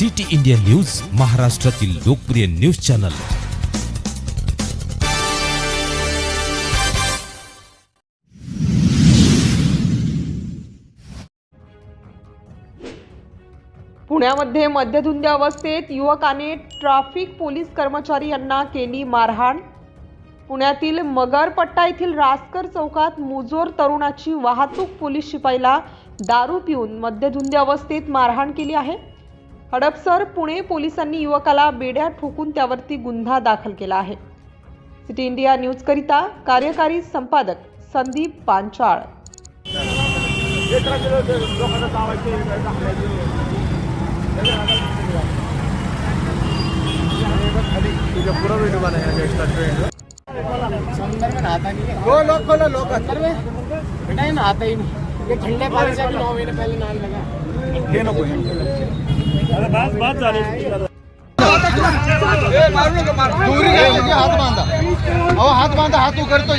City India news महाराष्ट्रातील लोकप्रिय news channel. पुण्यामध्ये मद्यधुंद अवस्थेत युवकाने ट्रॅफिक पोलीस कर्मचारी यांना केली मारहाण. पुण्यातील मगरपट्टा येथील रासकर चौकात मुजोर तरुणाची वाहतूक पोलीस शिपाईला दारू पिऊन मद्यधुंद अवस्थेत मारहाण केली आहे. हडपसर पुणे पोलिसांनी युवकाला बेड्या ठोकून त्यावरती गुन्हा दाखल केला आहे. सिटी इंडिया न्यूजकरिता कार्यकारी संपादक संदीप पांचाळ. तुझे पूरा वीडियो बनाएगा एक्स्ट्रा ट्रेंड समुद्र में नहाता ठंडे पानी से भी नौ महीने पहले नहाने लगा બસ બસ ચાલે દૂરી હાથ બાંધા. હવે હાથ બાંધા હાથ ઉઘડતો જ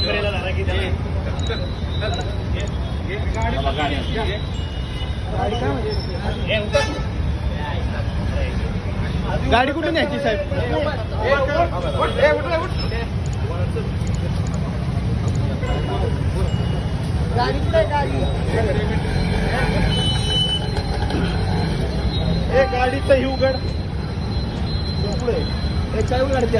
करायला लागला. गाडी कुठे न्यायची साहेब? गाडीचं ही उघड. काय उघडते